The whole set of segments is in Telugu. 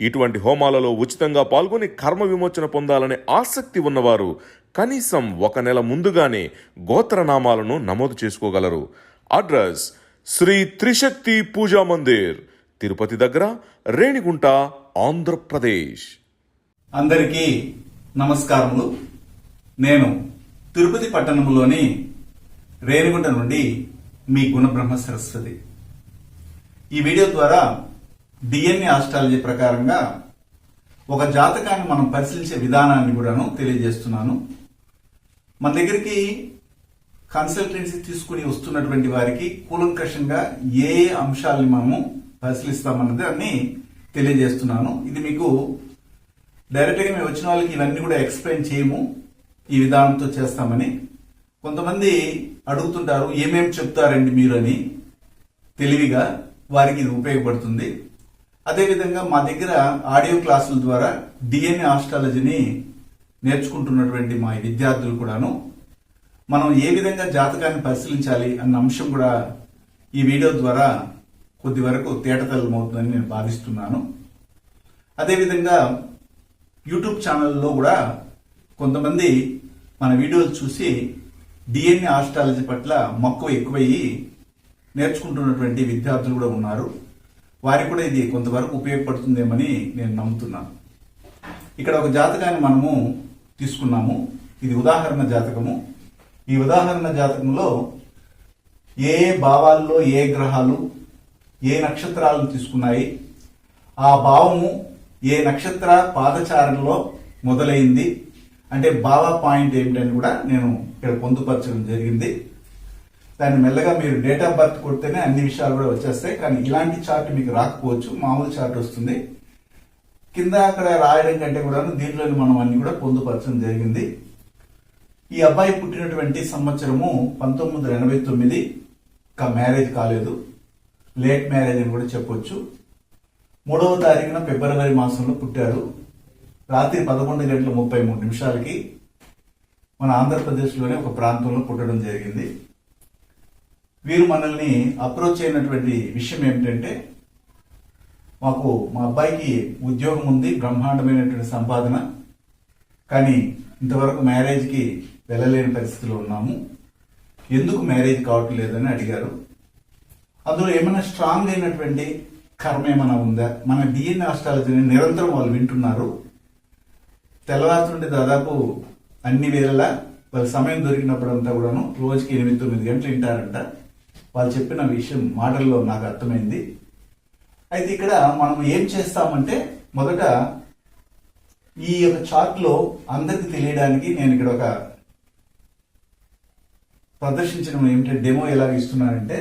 ఇటువంటి హోమాలలో ఉచితంగా పాల్గొని కర్మ విమోచన పొందాలనే ఆసక్తి ఉన్నవారు కనీసం ఒక నెల ముందుగానే గోత్రనామాలను నమోదు చేసుకోగలరు. అడ్రస్ శ్రీ త్రిశక్తి పూజా మందిర్ తిరుపతి దగ్గర రేణిగుంట ఆంధ్రప్రదేశ్. అందరికీ నమస్కారములు. నేను తిరుపతి పట్టణంలోని రేణిగుంట నుండి మీ గుణబ్రహ్మ సరస్వతి. ఈ వీడియో ద్వారా డిఎన్ఏ ఆస్ట్రాలజీ ప్రకారంగా ఒక జాతకాన్ని మనం పరిశీలించే విధానాన్ని కూడాను తెలియజేస్తున్నాను. మన దగ్గరికి కన్సల్టెన్సీ తీసుకుని వస్తున్నటువంటి వారికి కూలంకషంగా ఏ ఏ అంశాలని మనము పరిశీలిస్తామన్నది అన్ని తెలియజేస్తున్నాను. ఇది మీకు డైరెక్ట్గా మేము వచ్చిన వాళ్ళకి ఇవన్నీ కూడా ఎక్స్ప్లెయిన్ చేయము ఈ విధానంతో చేస్తామని. కొంతమంది అడుగుతుంటారు ఏమేమి చెప్తారండి మీరు అని తెలివిగా వారికి ఇది ఉపయోగపడుతుంది. అదేవిధంగా మా దగ్గర ఆడియో క్లాసుల ద్వారా డిఎన్ఏ ఆస్ట్రాలజీని నేర్చుకుంటున్నటువంటి మా విద్యార్థులు కూడాను. మనం ఏ విధంగా జాతకాన్ని పరిశీలించాలి అన్న అంశం కూడా ఈ వీడియో ద్వారా కొద్ది వరకు తేటతెల్లమవుతుందని నేను భావిస్తున్నాను. అదేవిధంగా యూట్యూబ్ ఛానల్లో కూడా కొంతమంది మన వీడియోలు చూసి డిఎన్ఏ ఆస్ట్రాలజీ పట్ల మక్కువ ఎక్కువయ్యి నేర్చుకుంటున్నటువంటి విద్యార్థులు కూడా ఉన్నారు. వారికి కూడా ఇది కొంతవరకు ఉపయోగపడుతుందేమని నేను నమ్ముతున్నాను. ఇక్కడ ఒక జాతకాన్ని మనము తీసుకున్నాము. ఇది ఉదాహరణ జాతకము. ఈ ఉదాహరణ జాతకంలో ఏ ఏ భావాల్లో ఏ గ్రహాలు ఏ నక్షత్రాలను తీసుకున్నాయి? ఆ భావము ఏ నక్షత్ర పాదచారణలో మొదలైంది? అంటే భావ పాయింట్ ఏమిటని కూడా నేను ఇక్కడ పొందుపరచడం జరిగింది. దాన్ని మెల్లగా మీరు డేట్ ఆఫ్ బర్త్ కొడితేనే అన్ని విషయాలు కూడా వచ్చేస్తాయి. కానీ ఇలాంటి చార్ట్ మీకు రాకపోవచ్చు. మామూలు చార్ట్ వస్తుంది. కింద అక్కడ రాయడం కంటే కూడా దీంట్లోని మనం అన్ని కూడా పొందుపరచడం జరిగింది. ఈ అబ్బాయి పుట్టినటువంటి సంవత్సరము పంతొమ్మిది వందల ఎనభై తొమ్మిది ఇంకా మ్యారేజ్ కాలేదు. లేట్ మ్యారేజ్ అని కూడా చెప్పొచ్చు. మూడవ తారీఖున ఫిబ్రవరి మాసంలో పుట్టారు. రాత్రి పదకొండు గంటల ముప్పై మూడు నిమిషాలకి మన ఆంధ్రప్రదేశ్లోనే ఒక ప్రాంతంలో పుట్టడం జరిగింది. వీరు మనల్ని అప్రోచ్ అయినటువంటి విషయం ఏమిటంటే మాకు మా అబ్బాయికి ఉద్యోగం ఉంది బ్రహ్మాండమైనటువంటి సంపాదన కానీ ఇంతవరకు మ్యారేజ్కి వెళ్ళలేని పరిస్థితిలో ఉన్నాము. ఎందుకు మ్యారేజ్ కావటం లేదని అడిగారు. అందులో ఏమైనా స్ట్రాంగ్ అయినటువంటి కర్మ ఏమైనా ఉందా? మన డిఎన్ఏ ఆస్ట్రాలజీని నిరంతరం వాళ్ళు వింటున్నారు. తెల్లవారుతుంటే దాదాపు అన్ని వేళలా వాళ్ళ సమయం దొరికినప్పుడంతా కూడాను రోజుకి ఎనిమిది తొమ్మిది గంటలు వింటారంట. వాళ్ళు చెప్పిన విషయం మాటల్లో నాకు అర్థమైంది. అయితే ఇక్కడ మనం ఏం చేస్తామంటే మొదట ఈ యొక్క చార్ట్లో అందరికి తెలియడానికి నేను ఇక్కడ ఒక ప్రదర్శించడం ఏమిటంటే డెమో ఎలా ఇస్తున్నానంటే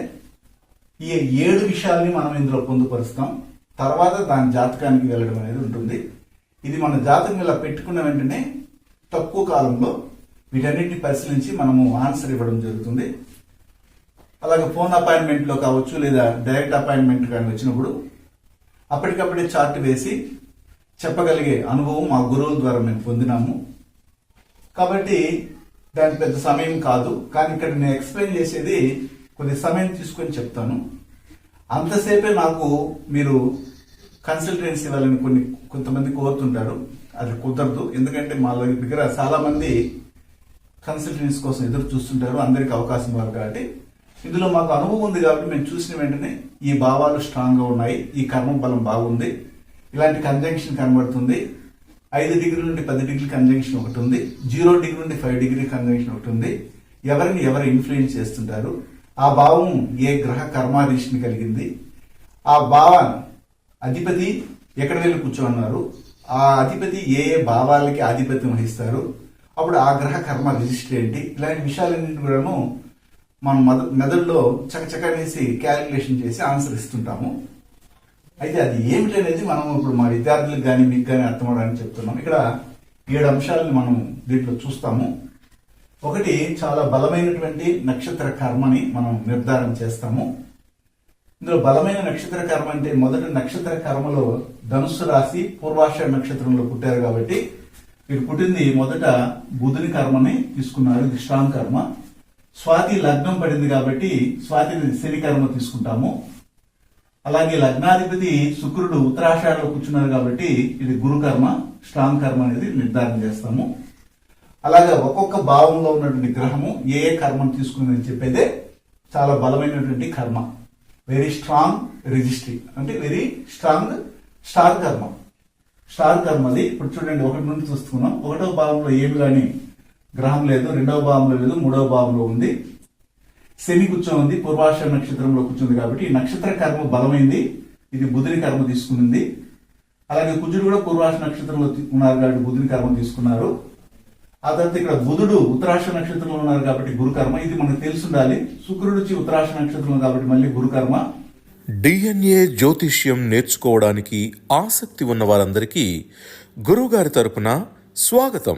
ఈ ఏడు విషయాల్ని మనం ఇందులో పొందుపరుస్తాం. తర్వాత దాని జాతకానికి వెళ్ళడం అనేది ఉంటుంది. ఇది మన జాతకం ఇలా పెట్టుకున్న వెంటనే తక్కువ కాలంలో వీటన్నిటిని పరిశీలించి మనము ఆన్సర్ ఇవ్వడం జరుగుతుంది. అలాగే ఫోన్ అపాయింట్మెంట్లో కావచ్చు లేదా డైరెక్ట్ అపాయింట్మెంట్ కానీ వచ్చినప్పుడు అప్పటికప్పుడే చార్ట్ వేసి చెప్పగలిగే అనుభవం మా గురువుల ద్వారా మేము పొందినాము. కాబట్టి దానికి పెద్ద సమయం కాదు కానీ ఇక్కడ నేను ఎక్స్ప్లెయిన్ చేసేది కొద్ది సమయం తీసుకొని చెప్తాను. అంతసేపే నాకు మీరు కన్సల్టెన్సీ వాళ్ళని కొన్ని కొంతమంది కోరుతుంటారు. అది కుదరదు ఎందుకంటే మా దగ్గర చాలా మంది కన్సల్టెన్సీ కోసం ఎదురు చూస్తుంటారు అందరికి అవకాశం వారు కాబట్టి. ఇందులో మాకు అనుభవం ఉంది కాబట్టి మేము చూసిన వెంటనే ఈ భావాలు స్ట్రాంగ్గా ఉన్నాయి ఈ కర్మ బలం బాగుంది ఇలాంటి కంజంక్షన్ కనబడుతుంది. ఐదు డిగ్రీ నుండి పది డిగ్రీ కంజంక్షన్ ఒకటి ఉంది జీరో డిగ్రీ నుండి ఫైవ్ డిగ్రీ కంజంక్షన్ ఒకటి ఉంది. ఎవరిని ఎవరు ఇన్ఫ్లుయెన్స్ చేస్తుంటారు? ఆ భావం ఏ గ్రహ కర్మాధీశని కలిగింది? ఆ భావ అధిపతి ఎక్కడ వెళ్ళి కూర్చోన్నారు ఆ అధిపతి ఏ ఏ భావాలకి ఆధిపత్యం వహిస్తారు? అప్పుడు ఆ గ్రహ కర్మ రిజిస్టర్ ఏంటి? ఇలాంటి విషయాలన్నింటి కూడాను మనం మెద మెదడులో చకచకనేసి క్యాలిక్యులేషన్ చేసి ఆన్సర్ ఇస్తుంటాము. అయితే అది ఏమిటి అనేది మనం ఇప్పుడు మా విద్యార్థులకు కానీ మీకు కానీ అర్థం అవడానికి చెప్తున్నాం. ఇక్కడ ఏడు అంశాలను మనం దీంట్లో చూస్తాము. ఒకటి చాలా బలమైనటువంటి నక్షత్ర కర్మని మనం నిర్ధారణ చేస్తాము. ఇందులో బలమైన నక్షత్ర కర్మ అంటే మొదటి నక్షత్ర కర్మలో ధనుసు రాశి పూర్వాష నక్షత్రంలో పుట్టారు కాబట్టి వీరు పుట్టింది మొదట బుధుని కర్మని తీసుకున్నారు ఇది కర్మ. స్వాతి లగ్నం పడింది కాబట్టి స్వాతిని శని కర్మ తీసుకుంటాము. అలాగే లగ్నాధిపతి శుక్రుడు ఉత్తరాషాఢలో కూర్చున్నారు కాబట్టి ఇది గురుకర్మ స్ట్రాంగ్ కర్మ అనేది నిర్ధారణ చేస్తాము. అలాగే ఒక్కొక్క భావంలో ఉన్నటువంటి గ్రహము ఏ ఏ కర్మను తీసుకుందని చెప్పేదే చాలా బలమైనటువంటి కర్మ. వెరీ స్ట్రాంగ్ రిజిస్ట్రీ అంటే వెరీ స్ట్రాంగ్ స్టార్ కర్మ. స్టార్ కర్మది ఇప్పుడు చూడండి ఒకటి నుండి చూస్తున్నాం. ఒకటో భావంలో ఏమి కానీ గ్రహం లేదు రెండవ భావంలో లేదు మూడవ భావంలో ఉంది. శని కూర్చొని ఉంది పూర్వాష నక్షత్రంలో కూర్చుంది కాబట్టి ఈ నక్షత్ర కర్మ బలమైంది ఇది బుధుని కర్మ తీసుకుంది అలాగే కుజుడు కూడా పూర్వాష నక్షత్రంలో ఉన్నారు కాబట్టి బుధుని కర్మ తీసుకున్నారు. ఆ తర్వాత ఇక్కడ బుధుడు ఉత్తరాష నక్షత్రంలో ఉన్నారు కాబట్టి గురుకర్మ ఇది మనకు తెలిసి ఉండాలి శుక్రుడు వచ్చి ఉత్తరాష నక్షత్రం కాబట్టి మళ్ళీ గురుకర్మ. డిఎన్ఏ జ్యోతిష్యం నేర్చుకోవడానికి ఆసక్తి ఉన్న వారందరికీ గురువుగారి తరపున స్వాగతం.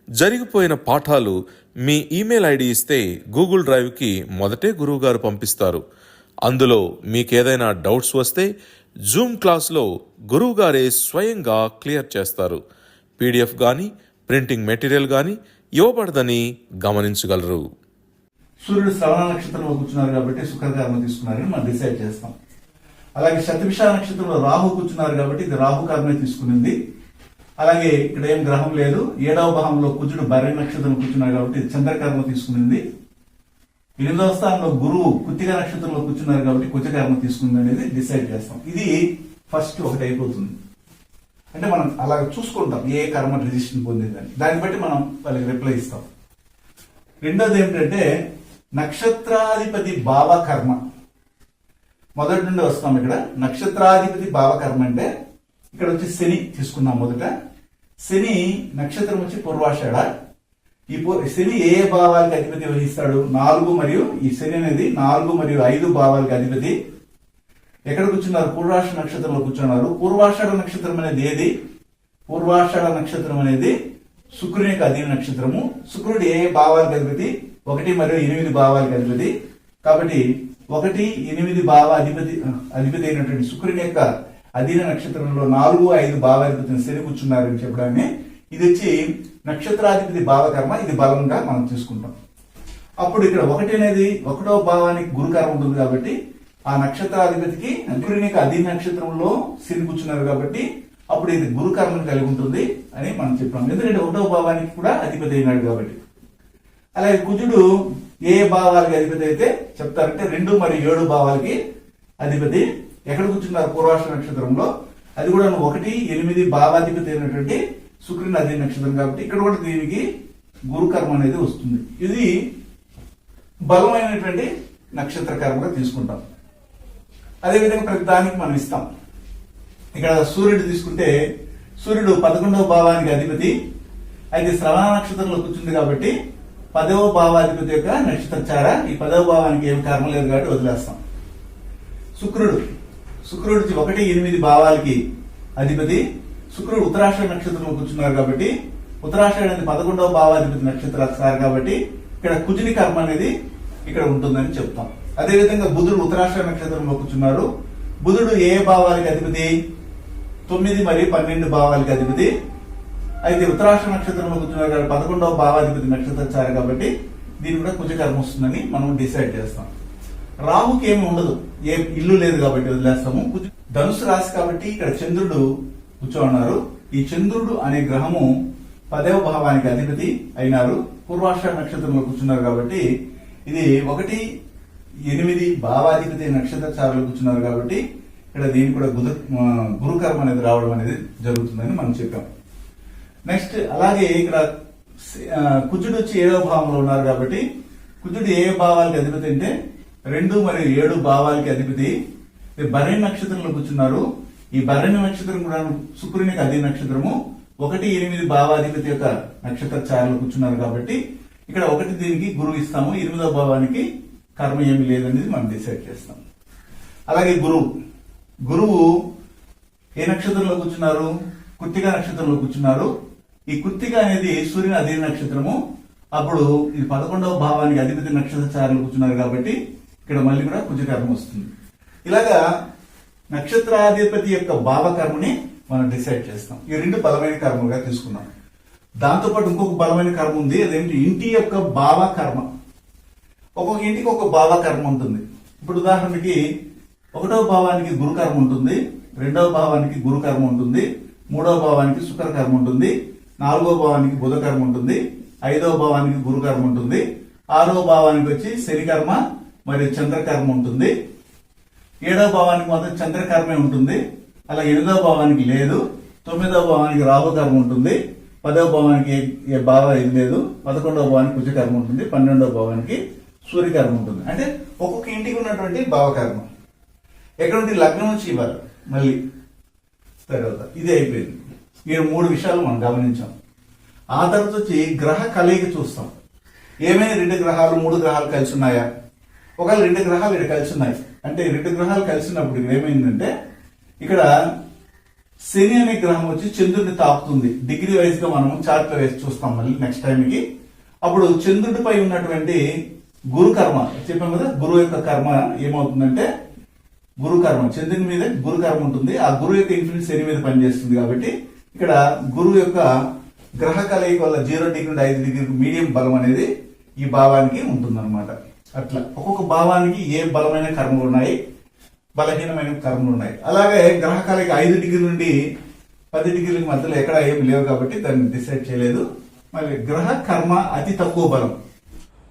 జరిగిపోయిన పాఠాలు మీ ఈమెయిల్ ఐడి ఇస్తే గూగుల్ డ్రైవ్కి మొదటే గురువుగారు పంపిస్తారు. అందులో మీకేదైనా డౌట్స్ వస్తే జూమ్ క్లాస్లో గురువుగారే స్వయంగా క్లియర్ చేస్తారు. పీడిఎఫ్ కానీ ప్రింటింగ్ మెటీరియల్ కానీ ఇవ్వబడదని గమనించగలరు. సూర్యుడు శ్రవణ నక్షత్రంలో కూర్చున్నారు కాబట్టి శుక్రకర్మ తీసుకున్నారని మనం డిసైడ్ చేస్తాం. అలాగే శతభిష నక్షత్రంలో రాహు కూర్చున్నారు కాబట్టి ఇది రాహు కర్మే తీసుకునింది. అలాగే ఇక్కడ ఏం గ్రహం లేదు. ఏడవ భావంలో కుజుడు భర్య నక్షత్రం కూర్చున్నారు కాబట్టి చంద్రకర్మ తీసుకునింది ఎనిమిదవ స్థానంలో గురువు కుత్తిక నక్షత్రంలో కూర్చున్నారు కాబట్టి కుజకర్మ తీసుకుంది అనేది డిసైడ్ చేస్తాం. ఇది ఫస్ట్ ఒకటి అయిపోతుంది. అంటే మనం అలా చూసుకుంటాం ఏ కర్మ రిజిస్ట్రేషన్ పొందిందని. దాన్ని బట్టి మనం వాళ్ళకి రిప్లై ఇస్తాం. రెండోది ఏమిటంటే నక్షత్రాధిపతి భావకర్మ. మొదటి నుండి వస్తాం ఇక్కడ. నక్షత్రాధిపతి భావకర్మ అంటే ఇక్కడ వచ్చి శని తీసుకున్నాం మొదట. శని నక్షత్రం వచ్చి పూర్వాషాఢ ఈ శని ఏ ఏ భావాలకు అధిపతి వహిస్తాడు? నాలుగు మరియు ఈ శని అనేది నాలుగు మరియు ఐదు భావాలకు అధిపతి. ఎక్కడ కూర్చున్నారు? పూర్వాష నక్షత్రంలో కూర్చున్నారు. పూర్వాషాఢ నక్షత్రం అనేది ఏది? పూర్వాషాఢ నక్షత్రం అనేది శుక్రుని యొక్క అధీన నక్షత్రము. శుక్రుడు ఏ భావాలకు అధిపతి? ఒకటి మరియు ఎనిమిది భావాలకు అధిపతి. కాబట్టి ఒకటి ఎనిమిది భావ అధిపతి అధిపతి అయినటువంటి శుక్రుని యొక్క అధీన నక్షత్రంలో నాలుగు ఐదు భావాధిపతిని శని కూర్చున్నారని చెప్పడాన్ని ఇది వచ్చి నక్షత్రాధిపతి భావకర్మ ఇది బలంగా మనం తీసుకుంటాం అప్పుడు ఇక్కడ ఒకటి అనేది ఒకటో భావానికి గురుకర్మ ఉంటుంది కాబట్టి ఆ నక్షత్రాధిపతికి గురునికి అధీన నక్షత్రంలో శని కూర్చున్నారు కాబట్టి అప్పుడు ఇది గురుకర్మను కలిగి ఉంటుంది అని మనం చెప్పాం. ఎందుకంటే ఒకటో భావానికి కూడా అధిపతి అయినాడు కాబట్టి. అలాగే కుజుడు ఏ భావాలకి అధిపతి అయితే చెప్తారంటే రెండు మరియు ఏడు భావాలకి అధిపతి ఎక్కడ కూర్చున్నారు? పూర్వాష నక్షత్రంలో. అది కూడా ఒకటి ఎనిమిది భావాధిపతి అయినటువంటి శుక్రుని అదే నక్షత్రం కాబట్టి ఇక్కడ కూడా దీనికి గురుకర్మ అనేది వస్తుంది. ఇది బలమైనటువంటి నక్షత్ర కర్మగా తీసుకుంటాం. అదేవిధంగా ప్రతి దానికి మనం ఇస్తాం. ఇక్కడ సూర్యుడు తీసుకుంటే సూర్యుడు పదకొండవ భావానికి అధిపతి. అయితే శ్రవణ నక్షత్రంలో కూర్చుంది కాబట్టి పదవ భావాధిపతి యొక్క నక్షత్రచార ఈ పదవ భావానికి ఏం కర్మ లేదు కాబట్టి వదిలేస్తాం. శుక్రుడు శుక్రుడు ఒకటి ఎనిమిది భావాలకి అధిపతి. శుక్రుడు ఉత్తరాష్ట్ర నక్షత్రంలో కూర్చున్నారు కాబట్టి ఉత్తరాషాఢ అనేది పదకొండవ భావాధిపతి నక్షత్రం చార కాబట్టి ఇక్కడ కుజుని కర్మ అనేది ఇక్కడ ఉంటుందని చెప్తాం. అదేవిధంగా బుధుడు ఉత్తరాష్ట్ర నక్షత్రంలో కూర్చున్నారు. బుధుడు ఏ భావాలకి అధిపతి? తొమ్మిది మరియు పన్నెండు భావాలకి అధిపతి. అయితే ఉత్తరాష్ట్ర నక్షత్రంలో కూర్చున్నారు కాబట్టి పదకొండవ భావాధిపతి నక్షత్రచారు కాబట్టి దీని కూడా కుజకర్మ వస్తుందని మనం డిసైడ్ చేస్తాం. రాహుకి ఏమి ఉండదు. ఏ ఇల్లు లేదు కాబట్టి వదిలేస్తాము. ధనుసు రాశి కాబట్టి ఇక్కడ చంద్రుడు కూర్చోన్నారు ఈ చంద్రుడు అనే గ్రహము పదవ భావానికి అధిపతి అయినారు. పూర్వాష నక్షత్రంలో కూర్చున్నారు కాబట్టి ఇది ఒకటి ఎనిమిది భావాధిపతి నక్షత్ర చారులు కూర్చున్నారు కాబట్టి ఇక్కడ దీని కూడా గురు గురుకర్మ అనేది రావడం అనేది జరుగుతుందని మనం చెప్పాం. నెక్స్ట్ అలాగే ఇక్కడ కుజుడు వచ్చి ఏడవ భావంలో ఉన్నారు కాబట్టి కుజుడు ఏ భావాలకి అధిపతి అంటే రెండు మరియు ఏడు భావాలకి అధిపతి. ఈ భరణి నక్షత్రంలో కూర్చున్నారు. ఈ భరణి నక్షత్రం కూడా శుక్రునికి అధి నక్షత్రము. ఒకటి ఎనిమిది భావాధిపతి యొక్క నక్షత్ర ఛాయలు కూర్చున్నారు కాబట్టి ఇక్కడ ఒకటి దీనికి గురువు ఇస్తాము. ఎనిమిదవ భావానికి కర్మ ఏమి లేదనేది మనం డిసైడ్ చేస్తాం. అలాగే గురువు. గురువు ఏ నక్షత్రంలో కూర్చున్నారు? కుత్తిక నక్షత్రంలో కూర్చున్నారు. ఈ కుత్తిక అనేది సూర్యుని అధీన నక్షత్రము. అప్పుడు ఇది పదకొండవ భావానికి అధిపతి నక్షత్ర చారులు కూర్చున్నారు కాబట్టి ఇక్కడ మళ్ళీ కూడా కుజకర్మ వస్తుంది. ఇలాగా నక్షత్రాధిపతి యొక్క భావకర్మని మనం డిసైడ్ చేస్తాం. ఈ రెండు బలమైన కర్మలుగా తీసుకున్నాం. దాంతోపాటు ఇంకొక బలమైన కర్మ ఉంది. అదేంటి? ఇంటి యొక్క భావకర్మ. ఒక్కొక్క ఇంటికి ఒక భావకర్మ ఉంటుంది. ఇప్పుడు ఉదాహరణకి ఒకటవ భావానికి గురుకర్మ ఉంటుంది రెండవ భావానికి గురుకర్మ ఉంటుంది మూడవ భావానికి శుక్రకర్మ ఉంటుంది నాలుగో భావానికి బుధకర్మ ఉంటుంది ఐదవ భావానికి గురుకర్మ ఉంటుంది ఆరవ భావానికి వచ్చి శనికర్మ మరి మరియు ఉంటుంది. ఏడవ భావానికి మాత్రం చంద్రకర్మే ఉంటుంది. అలా ఎనిమిదవ భావానికి లేదు. తొమ్మిదవ భావానికి రాహు కర్మ ఉంటుంది. పదవ భావానికి ఏ- భావ ఏం లేదు. పదకొండవ భావానికి కుజకర్మ ఉంటుంది. పన్నెండవ భావానికి సూర్యకర్మ ఉంటుంది. అంటే ఒక్కొక్క ఇంటికి ఉన్నటువంటి భావకర్మ. ఎక్కడ లగ్నం నుంచి ఇవ్వాలి. మళ్ళీ తర్వాత ఇది అయిపోయింది. మీరు మూడు విషయాలు మనం గమనించాం. ఆ తర్వాత వచ్చి గ్రహ కలయిక చూస్తాం. ఏమైనా రెండు గ్రహాలు మూడు గ్రహాలు కలిసి ఉన్నాయా? ఒకవేళ రెండు గ్రహాలు ఇక్కడ కలిసి ఉన్నాయి. అంటే రెండు గ్రహాలు కలిసినప్పుడు ఏమైందంటే ఇక్కడ శని అనే గ్రహం వచ్చి చంద్రుడిని తాపుతుంది డిగ్రీ వైజ్గా మనం చార్ట్ వేసి చూస్తాం మళ్ళీ నెక్స్ట్ టైంకి అప్పుడు చంద్రుడిపై ఉన్నటువంటి గురు కర్మ చెప్పాం కదా గురువు యొక్క కర్మ ఏమవుతుందంటే గురు కర్మ చంద్రుని మీద గురు కర్మ ఉంటుంది. ఆ గురువు యొక్క ఇన్ఫ్లుయెన్స్ శని మీద పనిచేస్తుంది కాబట్టి ఇక్కడ గురువు యొక్క గ్రహ కలయిక వల్ల జీరో డిగ్రీ నుండి ఐదు డిగ్రీ మీడియం బలం అనేది ఈ భావానికి ఉంటుందన్నమాట. అట్లా. ఒక్కొక్క భావానికి ఏ బలమైన కర్మలు ఉన్నాయి? బలహీనమైన కర్మలు ఉన్నాయి. అలాగే గ్రహకాలకి ఐదు డిగ్రీ నుండి పది డిగ్రీల మధ్యలో ఎక్కడ ఏమి లేవు కాబట్టి దాన్ని డిసైడ్ చేయలేదు. మరి గ్రహ కర్మ అతి తక్కువ బలం.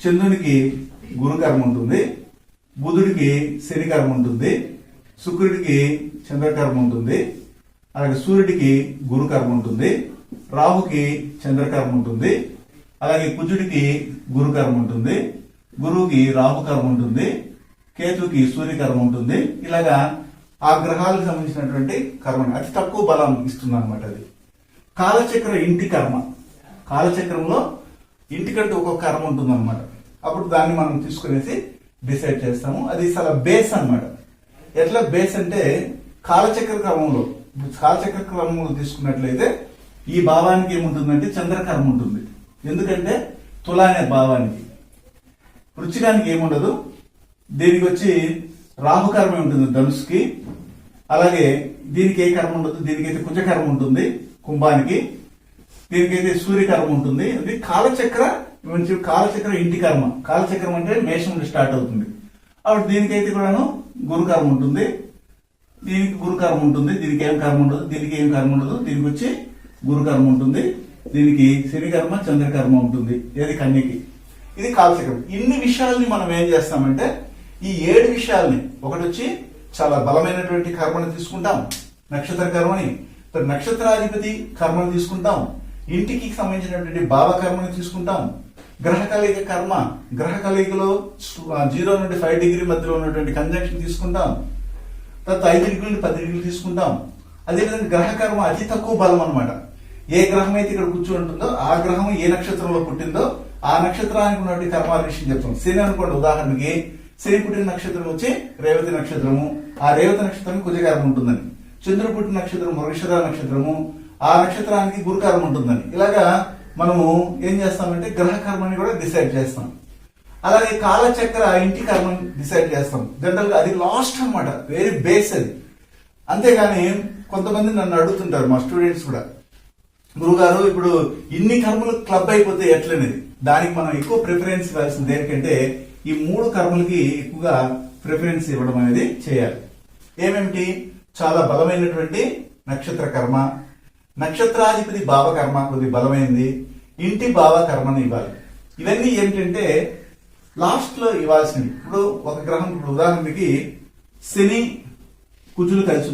చంద్రునికి గురుకర్మ ఉంటుంది బుధుడికి శనికర్మ ఉంటుంది శుక్రుడికి చంద్రకర్మ ఉంటుంది అలాగే సూర్యుడికి గురుకర్మ ఉంటుంది రాహుకి చంద్రకర్మ ఉంటుంది అలాగే కుజుడికి గురుకర్మ ఉంటుంది గురువుకి రాహుకర్మ ఉంటుంది కేతుకి సూర్యకర్మ ఉంటుంది ఇలాగా ఆ గ్రహాలకు సంబంధించినటువంటి కర్మ అతి తక్కువ బలం ఇస్తుంది అనమాట అది. కాలచక్ర ఇంటి కర్మ. కాలచక్రంలో ఇంటికంటే ఒక్కొక్క కర్మ ఉంటుందన్నమాట. అప్పుడు దాన్ని మనం తీసుకునేసి డిసైడ్ చేస్తాము. అది చాలా బేస్ అన్నమాట. ఎట్లా బేస్ అంటే కాలచక్ర క్రమంలో కాలచక్ర క్రమంలో తీసుకున్నట్లయితే ఈ భావానికి ఏముంటుందంటే చంద్రకర్మ ఉంటుంది. ఎందుకంటే తుల అనే భావానికి. వృచ్చికానికి ఏముండదు? దీనికి వచ్చి రాహుకర్మ ఉంటుంది ధనుసుకి. అలాగే దీనికి ఏ కర్మ ఉండదు? దీనికైతే కుజకర్మ ఉంటుంది కుంభానికి. దీనికైతే సూర్యకర్మ ఉంటుంది. ఇది కాలచక్ర మంచి కాలచక్ర ఇంటి కర్మ. కాలచక్రం అంటే మేషం నుండి స్టార్ట్ అవుతుంది. అప్పుడు దీనికైతే కూడాను గురుకర్మ ఉంటుంది. దీనికి గురుకర్మ ఉంటుంది. దీనికి ఏం కర్మ ఉండదు? దీనికి ఏం కర్మ ఉండదు? దీనికి వచ్చి గురుకర్మ ఉంటుంది. దీనికి శనికర్మ చంద్రకర్మ ఉంటుంది. ఏది కన్యకి. ఇది కాలచక్రం. ఇన్ని విషయాల్ని మనం ఏం చేస్తామంటే ఈ ఏడు విషయాల్ని ఒకటి వచ్చి చాలా బలమైనటువంటి కర్మను తీసుకుంటాం. నక్షత్ర కర్మని. నక్షత్రాధిపతి కర్మను తీసుకుంటాం. ఇంటికి సంబంధించినటువంటి భావకర్మని తీసుకుంటాం గ్రహ కలయిక కర్మ. గ్రహ కలయికలో జీరో నుండి ఫైవ్ డిగ్రీ మధ్యలో ఉన్నటువంటి కంజంక్షన్ తీసుకుంటాం. తర్వాత ఐదు డిగ్రీలు నుండి పది డిగ్రీలు తీసుకుంటాం. అదేవిధంగా గ్రహ కర్మ అతి తక్కువ బలం అన్నమాట. ఏ గ్రహం అయితే ఇక్కడ కూర్చొని ఉంటుందో ఆ గ్రహం ఏ నక్షత్రంలో పుట్టిందో ఆ నక్షత్రానికి ఉన్నటువంటి కర్మాల విషయం చెప్తాం. శని అనుకోండి ఉదాహరణకి శని పుట్టిన నక్షత్రం వచ్చి రేవతి నక్షత్రము. ఆ రేవతి నక్షత్రం కుజకర్మ ఉంటుందని. చంద్రుడు పుట్టిన నక్షత్రం మృగశిర నక్షత్రము. ఆ నక్షత్రానికి గురుకర్మ ఉంటుందని. ఇలాగా మనము ఏం చేస్తామంటే గ్రహ కర్మని కూడా డిసైడ్ చేస్తాం. అలాగే కాలచక్ర ఇంటి కర్మని డిసైడ్ చేస్తాం. జనరల్గా అది లాస్ట్ అన్నమాట. వెరీ బేస్ అది. అంతేగాని కొంతమంది నన్ను అడుగుతుంటారు మా స్టూడెంట్స్ కూడా. గురుగారు ఇప్పుడు ఇన్ని కర్మలు క్లబ్ అయిపోతే ఎట్లనేది? దానికి మనం ఎక్కువ ప్రిఫరెన్స్ ఇవ్వాల్సింది దేనికంటే ఈ మూడు కర్మలకి ఎక్కువగా ప్రిఫరెన్స్ ఇవ్వడం అనేది చేయాలి. ఏమేమిటి? చాలా బలమైనటువంటి నక్షత్ర కర్మ నక్షత్రాధిపతి భావకర్మ కొద్ది బలమైంది. ఇంటి భావకర్మని ఇవ్వాలి. ఇవన్నీ ఏమిటంటే లాస్ట్లో ఇవ్వాల్సింది ఇవ్వాల్సినవి. ఇప్పుడు ఒక గ్రహం ఇప్పుడు ఉదాహరణకి శని కుజుడు కలిసి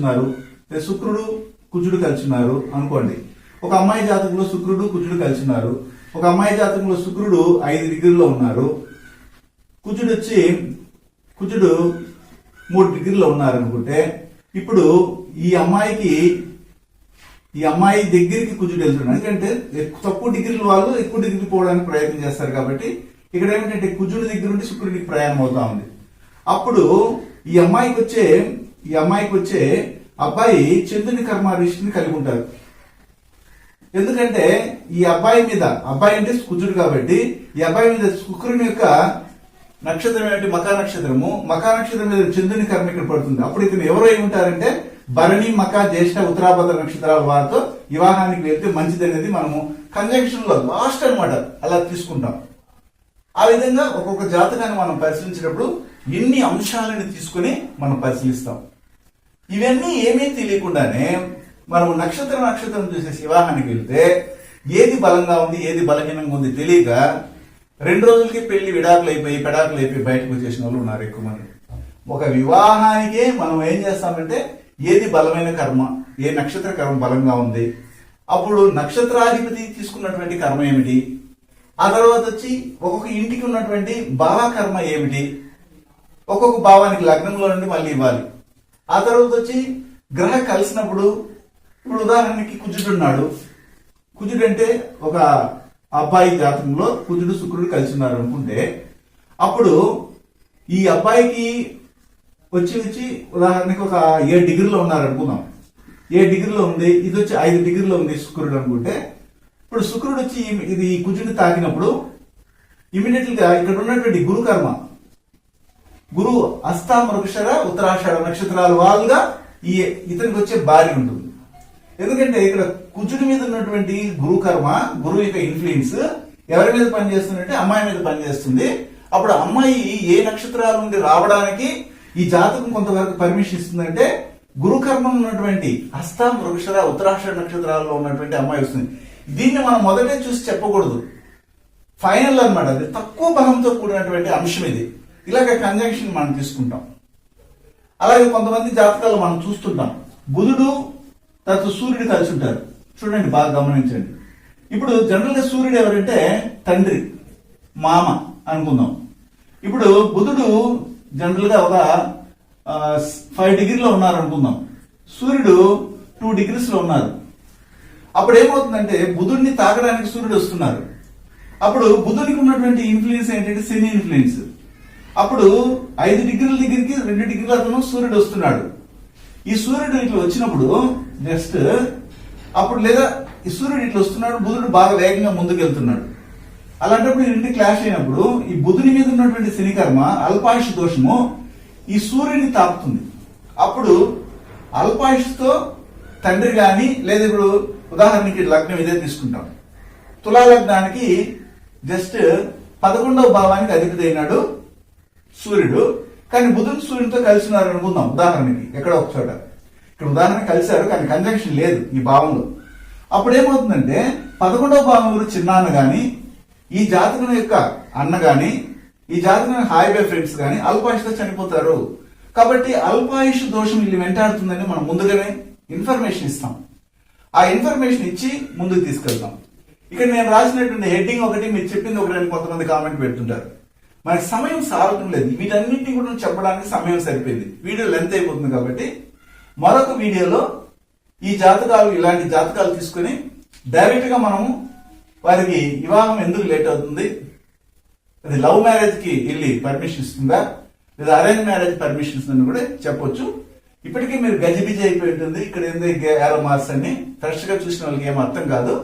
శుక్రుడు కుజుడు కలిసి అనుకోండి. ఒక అమ్మాయి జాతకంలో శుక్రుడు కుజుడు కలిసి ఒక అమ్మాయి జాతకంలో శుక్రుడు ఐదు డిగ్రీల్లో ఉన్నారు. కుజుడు వచ్చి కుజుడు మూడు డిగ్రీలో ఉన్నారు అనుకుంటే ఇప్పుడు ఈ అమ్మాయికి ఈ అమ్మాయి దగ్గరికి కుజుడు వెళ్తున్నాడు ఎందుకంటే ఎక్కువ తక్కువ డిగ్రీల వాళ్ళు ఎక్కువ డిగ్రీ పోవడానికి ప్రయత్నం చేస్తారు కాబట్టి ఇక్కడ ఏమిటంటే కుజుడి దగ్గర నుండి శుక్రుడికి ప్రయాణం అవుతా ఉంది. అప్పుడు ఈ అమ్మాయికి వచ్చే ఈ అమ్మాయికి వచ్చే అబ్బాయి చంద్రుని కర్మ రిష్టిని కలిగి ఉంటారు ఎందుకంటే ఈ అబ్బాయి మీద అబ్బాయి అంటే కుజుడు కాబట్టి ఈ అబ్బాయి మీద శుక్రుని యొక్క నక్షత్రం ఏమిటి? మకా నక్షత్రము. మకా నక్షత్రం మీద చంద్రుని కర్మ ఇక్కడ పడుతుంది. అప్పుడు ఇతను ఎవరో అయి ఉంటారంటే భరణి మక జ్యేష్ఠ ఉత్తరాభద్ర నక్షత్రాల వారితో వివాహానికి వెళ్తే మంచిది అనేది మనము కంజంక్షన్లో లాస్ట్ అనమాట అలా తీసుకుంటాం. ఆ విధంగా ఒక్కొక్క జాతకాన్ని మనం పరిశీలించినప్పుడు ఎన్ని అంశాలను తీసుకుని మనం పరిశీలిస్తాం. ఇవన్నీ ఏమీ తెలియకుండానే మనం నక్షత్ర నక్షత్రం చూసే వివాహానికి వెళ్తే ఏది బలంగా ఉంది ఏది బలహీనంగా ఉంది తెలియక రెండు రోజులకి పెళ్ళి విడాకులు అయిపోయి పెడాకులు అయిపోయి బయటకు వచ్చేసిన వాళ్ళు ఉన్నారు ఎక్కువ మంది. ఒక వివాహానికే మనం ఏం చేస్తామంటే ఏది బలమైన కర్మ ఏ నక్షత్ర కర్మ బలంగా ఉంది? అప్పుడు నక్షత్రాధిపతి తీసుకున్నటువంటి కర్మ ఏమిటి? ఆ తర్వాత వచ్చి ఒక్కొక్క ఇంటికి ఉన్నటువంటి భావకర్మ ఏమిటి? ఒక్కొక్క భావానికి లగ్నంలో నుండి మళ్ళీ ఇవ్వాలి. ఆ తర్వాత వచ్చి గ్రహ కలిసినప్పుడు ఇప్పుడు ఉదాహరణకి కుజుడున్నాడు కుజుడు అంటే ఒక అబ్బాయి జాతకంలో కుజుడు శుక్రుడు కలిసి ఉన్నారు అనుకుంటే అప్పుడు ఈ అబ్బాయికి వచ్చి వచ్చి ఉదాహరణకి ఒక ఏడు డిగ్రీలో ఉన్నారు అనుకుందాం ఏ డిగ్రీలో ఉంది ఇది వచ్చి ఐదు డిగ్రీలో ఉంది శుక్రుడు అనుకుంటే ఇప్పుడు శుక్రుడు వచ్చి ఇది ఈ కుజుడిని తాకినప్పుడు ఇమీడియట్గా ఇక్కడ ఉన్నటువంటి గురు కర్మ. గురువు అస్త మృగశర ఉత్తరాషాఢ నక్షత్రాల వాళ్ళుగా ఈ ఇతనికి వచ్చే భార్య ఉంటుంది. ఎందుకంటే ఇక్కడ కుజుడి మీద ఉన్నటువంటి గురు కర్మ గురువు యొక్క ఇన్ఫ్లుయెన్స్ ఎవరి మీద పనిచేస్తుందంటే అమ్మాయి మీద పనిచేస్తుంది. అప్పుడు అమ్మాయి ఏ నక్షత్రాల నుండి రావడానికి ఈ జాతకం కొంతవరకు పర్మిషన్ ఇస్తుందంటే గురుకర్మం ఉన్నటువంటి హస్త వృక్షర ఉత్తరాక్ష నక్షత్రాల్లో ఉన్నటువంటి అమ్మాయి వస్తుంది. దీన్ని మనం మొదటే చూసి చెప్పకూడదు. ఫైనల్ అన్నమాట. అది తక్కువ బలంతో కూడినటువంటి అంశం ఇది. ఇలాగ కంజంక్షన్ మనం తీసుకుంటాం. అలాగే కొంతమంది జాతకాలు మనం చూస్తుంటాం. బుధుడు తర్వాత సూర్యుడు కలిసి ఉంటారు. చూడండి బాగా గమనించండి. ఇప్పుడు జనరల్గా సూర్యుడు ఎవరంటే తండ్రి మామ అనుకుందాం. ఇప్పుడు బుధుడు జనరల్గా ఒక ఫైవ్ డిగ్రీలో ఉన్నారు అనుకుందాం సూర్యుడు టూ డిగ్రీస్లో ఉన్నారు. అప్పుడు ఏమవుతుందంటే బుధుడిని తాగడానికి సూర్యుడు వస్తున్నారు. అప్పుడు బుధుడికి ఉన్నటువంటి ఇన్ఫ్లుయెన్స్ ఏంటంటే శని ఇన్ఫ్లుయెన్స్ అప్పుడు ఐదు డిగ్రీల దగ్గరికి రెండు డిగ్రీల అతను సూర్యుడు వస్తున్నాడు. ఈ సూర్యుడు ఇట్లా వచ్చినప్పుడు జస్ట్ అప్పుడు లేదా ఈ సూర్యుడు ఇట్లా వస్తున్నాడు బుధుడు బాగా వేగంగా ముందుకు వెళ్తున్నాడు అలాంటప్పుడు ఈ రెండు క్లాష్ అయినప్పుడు ఈ బుధుని మీద ఉన్నటువంటి శని కర్మ అల్పాయుష్ దోషము ఈ సూర్యుని తాకుతుంది. అప్పుడు అల్పాయుష్తో తండ్రి గాని లేదా ఇప్పుడు ఉదాహరణకి లగ్నం ఇదే తీసుకుంటాం. తులా లగ్నానికి జస్ట్ పదకొండవ భావానికి అధిపతి అయినాడు సూర్యుడు. కానీ బుధుడు సూర్యుడితో కలిసి ఉన్నారు అనుకుందాం ఉదాహరణకి. ఎక్కడ ఒక చోట. ఇక్కడ ఉదాహరణ కలిశారు కానీ కంజంక్షన్ లేదు ఈ భావంలో. అప్పుడు ఏమవుతుందంటే పదకొండవ భావం గురించి చిన్నాన్న కానీ ఈ జాతకుని యొక్క అన్న గాని ఈ జాతకం హాయివే ఫ్రెండ్స్ గాని అల్పాయుషతో చనిపోతారు. కాబట్టి అల్పాయుష్ దోషం వీళ్ళు వెంటాడుతుందని మనం ముందుగానే ఇన్ఫర్మేషన్ ఇస్తాం. ఆ ఇన్ఫర్మేషన్ ఇచ్చి ముందుకు తీసుకెళ్తాం. ఇక్కడ నేను రాసినటువంటి హెడ్డింగ్ ఒకటి మీరు చెప్పింది ఒకటి అని కొంతమంది కామెంట్ పెడుతుంటారు. మనకి సమయం సారటం లేదు. వీటన్నింటినీ కూడా చెప్పడానికి సమయం సరిపోయింది. వీడియో లెంత్ అయిపోతుంది కాబట్టి మరొక వీడియోలో ఈ జాతకాలు ఇలాంటి జాతకాలు తీసుకొని డైరెక్ట్గా మనము వారికి వివాహం ఎందుకు లేట్ అవుతుంది? అది లవ్ మ్యారేజ్కి వెళ్ళి పర్మిషన్ ఇస్తుందా లేదా అరేంజ్ మ్యారేజ్ పర్మిషన్ ఇస్తుందని కూడా చెప్పొచ్చు. ఇప్పటికీ మీరు గజిబిజి అయిపోయి ఉంటుంది. ఇక్కడ ఏంది ఏరో మార్క్స్ అన్ని? ఫ్రెష్గా చూసిన వాళ్ళకి ఏం అర్థం కాదు.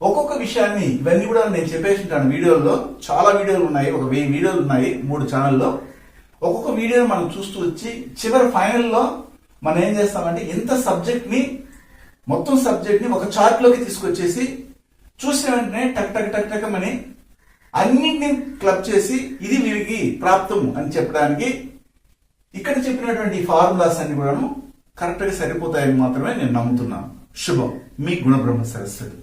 ఒక్కొక్క విషయాన్ని ఇవన్నీ కూడా నేను చెప్పేసి ఉంటాను వీడియోల్లో. చాలా వీడియోలు ఉన్నాయి. ఒక వెయ్యి వీడియోలు ఉన్నాయి మూడు ఛానల్లో ఒక్కొక్క వీడియోని మనం చూస్తూ వచ్చి చివరి ఫైనల్లో మనం ఏం చేస్తామంటే ఇంత సబ్జెక్ట్ని మొత్తం సబ్జెక్ట్ని ఒక చార్ట్లోకి తీసుకొచ్చేసి చూసిన వెంటనే టక్ టక్ టక్ టక్ అని అన్నింటినీ క్లబ్ చేసి ఇది వీరికి ప్రాప్తం అని చెప్పడానికి ఇక్కడ చెప్పినటువంటి ఫార్ములాస్ అన్ని కూడాను కరెక్ట్గా సరిపోతాయని మాత్రమే నేను నమ్ముతున్నాను. శుభం. మీ గుణబ్రహ్మ సరస్వతి.